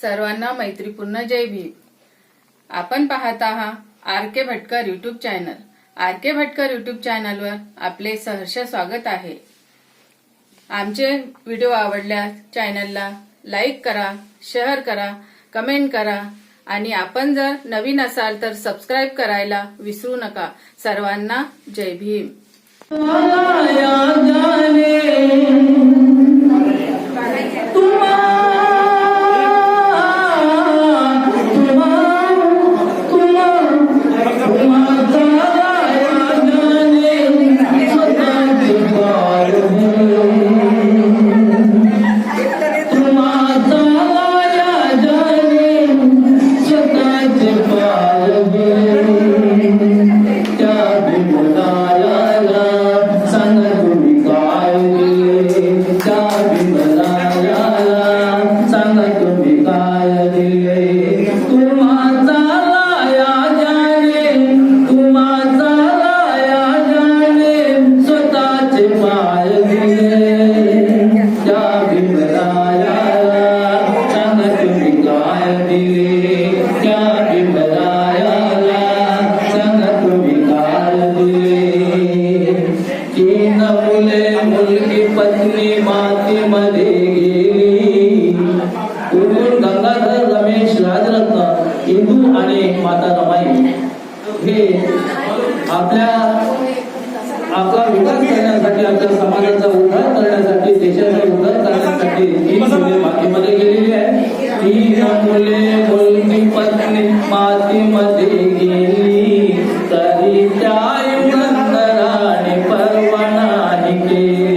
सर्वांना मैत्रीपूर्ण जय भीम. आपण पाहत आहात R K Bhatkar YouTube channel R K Bhatkar YouTube चॅनलवर आपले सहर्ष स्वागत आहे. आमचे व्हिडिओ आवडल्यास चॅनलला लाईक करा शेअर करा कमेंट करा आणि आपण जर नवीन असाल तर सबस्क्राईब करायला विसरू नका. सर्वांना जय भीम. मातीमध्ये गेली कुठून गंगाधर रमेश राजरत्न इंदू आणि माता रमाई हे आपल्या आपला विकास करण्यासाठी आपल्या समाजाचा उद्धार करण्यासाठी देशाचा उद्धार करण्यासाठी ही मुले मातीमध्ये गेलेली आहे ती मुले मुलगी पत्नी मातीमध्ये गेली तरी त्या युगंधराने परवा नाही केली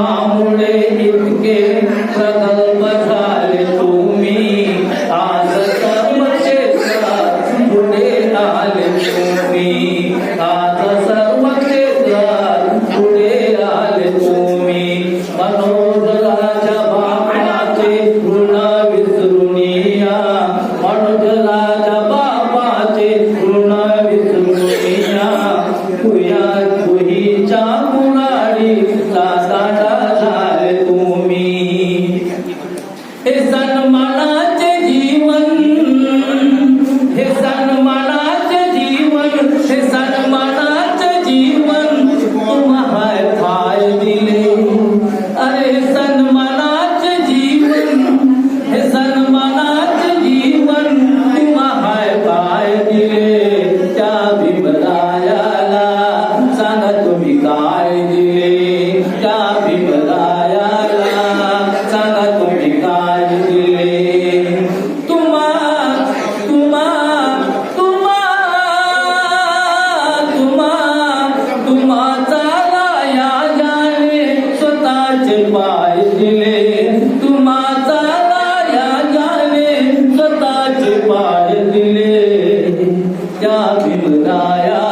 mom. पाय दिले तुम्हा पाय दिले त्या भीमरायाला